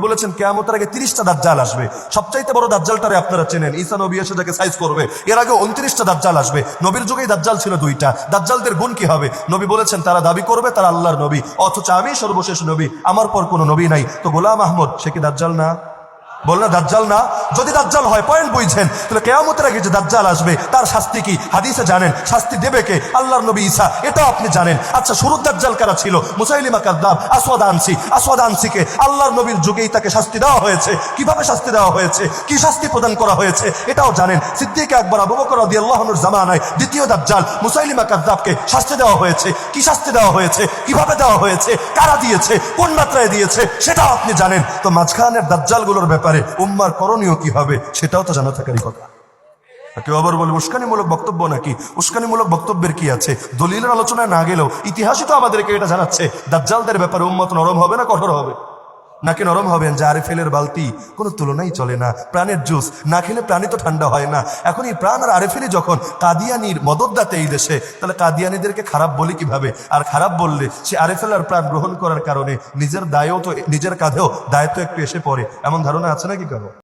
বলেছেন, কেয়ামতের আগে তিরিশটা দাজ্জাল আসবে। সবচাইতে বড় দাজ্জালটারে আপনারা চেনেন, ঈসা নবী এসে যাকে সাইজ করবে। এর আগে উনত্রিশটা দাজ্জাল আসবে। নবীর যুগেই দাজ্জাল ছিল দুইটা। দাজ্জালদের গুণ কি হবে? নবী বলেছেন, তারা দাবি করবে, তারা আল্লাহর নবী। অথচ আমি সর্বশেষ নবী, আমার পর কোনো নবী নাই। তো গোলাম আহমদ, সে কি দাজ্জাল না? বল না দাজ্জাল না, যদি দাজ্জাল হয় পয়েন্ট বুঝছেন তাহলে কেয়ামতের আগে যে দাজ্জাল আসবে, তার শাস্তি কি? হাদিসে জানেন, শাস্তি দেবে কে? আল্লাহর নবী ঈসা, এটাও আপনি জানেন। আচ্ছা শুরুর দাজ্জাল কারা ছিল? মুসাইলিমা কাদ্দাব, আসওয়াদ আনসি। আসওয়াদ আনসিকে আল্লাহর নবীর যুগেই তাকে শাস্তি দেওয়া হয়েছে। কীভাবে শাস্তি দেওয়া হয়েছে? কি শাস্তি প্রদান করা হয়েছে? এটাও জানেন। সিদ্দিক আকবর, আবু বকর রাদিয়াল্লাহুর জামানায় দ্বিতীয় দাজ্জাল মুসাইলিমা কাদ্দাবকে শাস্তি দেওয়া হয়েছে। কি শাস্তি দেওয়া হয়েছে? কীভাবে দেওয়া হয়েছে? কারা দিয়েছে? কোন মাত্রায় দিয়েছে? সেটাও আপনি জানেন। তো মাঝখানের দাজ্জালগুলোর ব্যাপারে উম্মার করণীয় কি হবে, সেটাও তো জানা থাকারই কথা। কেউ আবার বলে, উস্কানিমূলক বক্তব্য নাকি? উস্কানিমূলক বক্তব্যের কি আছে? দলিলের আলোচনায় না গেলেও ইতিহাসই তো আমাদেরকে এটা জানাচ্ছে। দাজ্জালদের ব্যাপারে উম্মত নরম হবে না কঠোর হবে? নাকি নরম হবেন যে আরেফেলের বালতি কোনো তুলনাই চলে না। প্রাণের জুস না খেলে প্রাণী তো ঠান্ডা হয় না। এখন এই প্রাণ আর আরেফেলি যখন কাদিয়ানির মদতদাতে এই দেশে, তাহলে কাদিয়ানিদেরকে খারাপ বলি কীভাবে? আর খারাপ বললে সে আরেফেল আর প্রাণ গ্রহণ করার কারণে নিজের দায়ও তো, নিজের কাঁধেও দায়িত্ব একটু এসে পড়ে। এমন ধারণা আছে নাকি কারও?